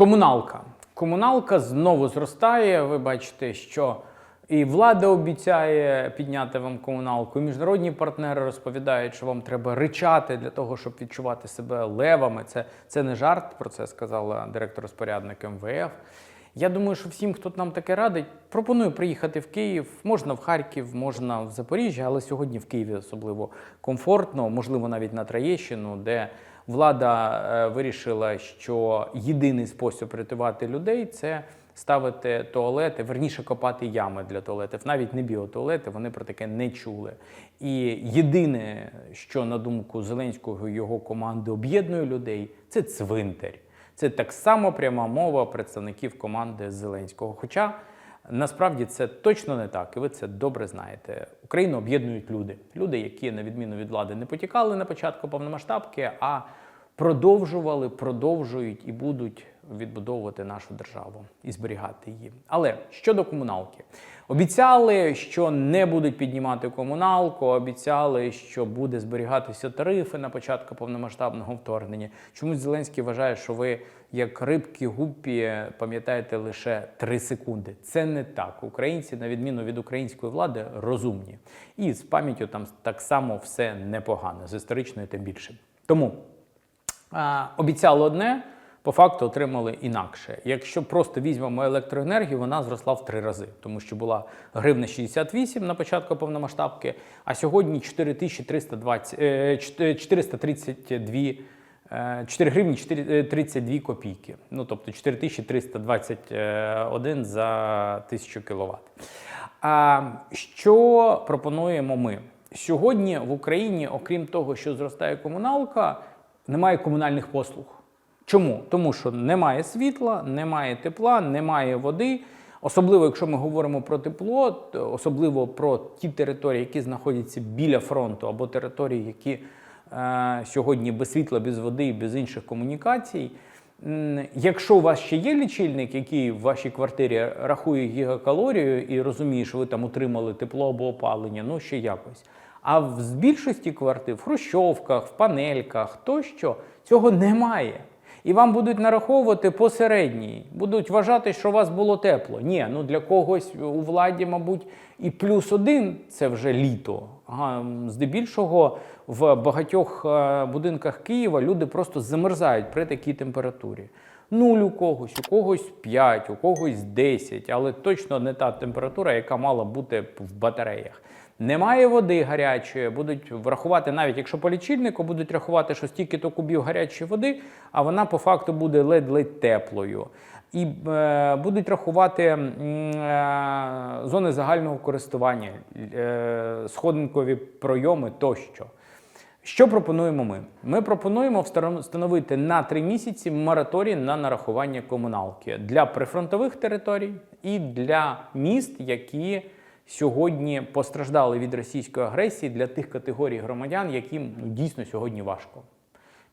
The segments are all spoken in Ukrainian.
Комуналка. Комуналка знову зростає. Ви бачите, що і влада обіцяє підняти вам комуналку, і міжнародні партнери розповідають, що вам треба ричати для того, щоб відчувати себе левами. Це, це не жарт, про це сказала директор-розпорядник МВФ. Я думаю, що всім, хто нам таке радить, пропоную приїхати в Київ. Можна в Харків, можна в Запоріжжя, але сьогодні в Києві особливо комфортно, можливо, навіть на Троєщину, де влада е, вирішила, що єдиний спосіб рятувати людей це ставити туалети, верніше копати ями для туалетів, навіть не біотуалети, вони про таке не чули. І єдине, що на думку Зеленського і його команди об'єднує людей, це цвинтар. Це так само пряма мова представників команди Зеленського. Хоча насправді це точно не так, і ви це добре знаєте. Україну об'єднують люди. Люди, які, на відміну від влади, не потікали на початку повномасштабки, а продовжували, продовжують і будуть відбудовувати нашу державу і зберігати її. Але щодо комуналки, обіцяли, що не будуть піднімати комуналку, обіцяли, що буде зберігатися тарифи на початку повномасштабного вторгнення. Чомусь Зеленський вважає, що ви, як рибки гуппі, пам'ятаєте лише 3 секунди. Це не так. Українці, на відміну від української влади, розумні. І з пам'яттю там так само все непогано, з історичною тим більше. Тому а, обіцяли одне, по факту отримали інакше. Якщо просто візьмемо електроенергію, вона зросла в три рази, тому що була гривна 68 на початку повномасштабки, а сьогодні 4320, е, 432 е, 4 гривні 4, 32 копійки. Ну, тобто 4321 за 1000 кВт. А що пропонуємо ми? Сьогодні в Україні, окрім того, що зростає комуналка, немає комунальних послуг. Чому? Тому що немає світла, немає тепла, немає води. Особливо, якщо ми говоримо про тепло, особливо про ті території, які знаходяться біля фронту, або території, які е, сьогодні без світла, без води і без інших комунікацій. Якщо у вас ще є лічильник, який в вашій квартирі рахує гігакалорію і розуміє, що ви там отримали тепло або опалення, ну ще якось. А в більшості квартир, в хрущовках, в панельках тощо цього немає. І вам будуть нараховувати посередній, будуть вважати, що у вас було тепло. Ні, ну для когось у владі, мабуть, і плюс один це вже літо. Ага, здебільшого в багатьох е, будинках Києва люди просто замерзають при такій температурі. Нуль у когось, у когось 5, у когось 10, але точно не та температура, яка мала бути в батареях. Немає води гарячої, будуть врахувати, навіть якщо по лічильнику будуть рахувати, що стільки-то кубів гарячої води, а вона по факту буде ледь-ледь теплою. І е, будуть рахувати е, зони загального користування, е, сходинкові пройоми тощо. Що пропонуємо ми? Ми пропонуємо встановити на три місяці мораторій на нарахування комуналки для прифронтових територій і для міст, які сьогодні постраждали від російської агресії для тих категорій громадян, яким ну, дійсно сьогодні важко.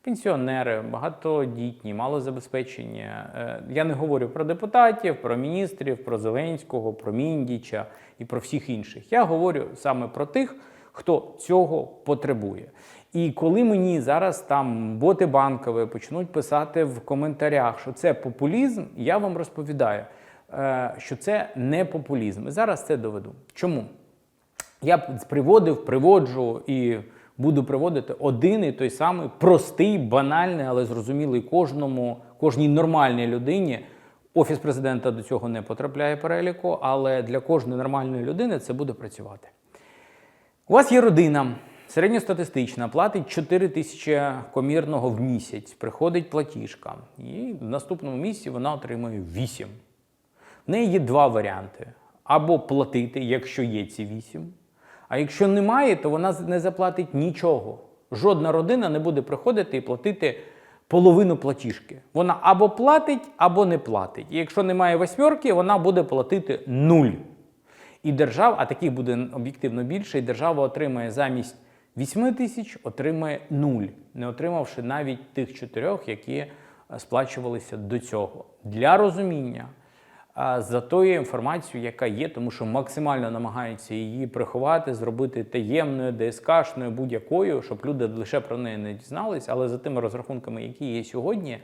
Пенсіонери, багатодітні, малозабезпечені. Е, Я не говорю про депутатів, про міністрів, про Зеленського, про Міндіча і про всіх інших. Я говорю саме про тих, хто цього потребує. І коли мені зараз там боти банкові почнуть писати в коментарях, що це популізм, я вам розповідаю, що це не популізм. І зараз це доведу. Чому? Я приводив, приводжу і буду приводити один і той самий простий, банальний, але зрозумілий кожному, кожній нормальній людині. Офіс президента до цього не потрапляє переліку, але для кожної нормальної людини це буде працювати. У вас є родина, середньостатистична, платить 4 тисячі комірного в місяць, приходить платіжка, і в наступному місяці вона отримує 8. В неї є два варіанти: або платити, якщо є ці 8, а якщо немає, то вона не заплатить нічого. Жодна родина не буде приходити і платити половину платіжки. Вона або платить, або не платить. І якщо немає восьмерки, вона буде платити нуль. І держава, а таких буде об'єктивно більше, і держава отримає замість 8 тисяч, отримає нуль, не отримавши навіть тих чотирьох, які е, сплачувалися до цього. Для розуміння за тою інформацією, яка є, тому що максимально намагаються її приховати, зробити таємною, ДСКшною, будь-якою, щоб люди лише про неї не дізнались, але за тими розрахунками, які є сьогодні.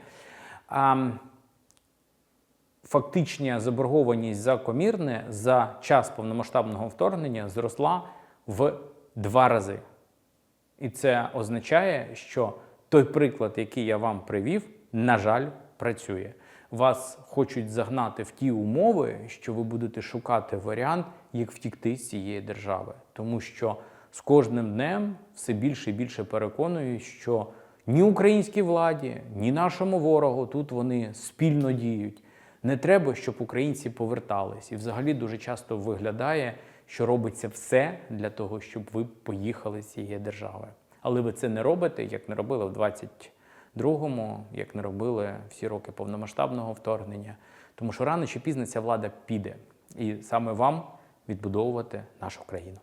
А, фактична заборгованість за комірне за час повномасштабного вторгнення зросла в два рази. І це означає, що той приклад, який я вам привів, на жаль, працює. Вас хочуть загнати в ті умови, що ви будете шукати варіант, як втікти з цієї держави. Тому що з кожним днем все більше і більше переконую, що ні українській владі, ні нашому ворогу тут вони спільно діють. Не треба, щоб українці повертались. І взагалі дуже часто виглядає, що робиться все для того, щоб ви поїхали з цієї держави. Але ви це не робите, як не робили в 22-му, як не робили всі роки повномасштабного вторгнення. Тому що рано чи пізно ця влада піде, і саме вам відбудовувати нашу країну.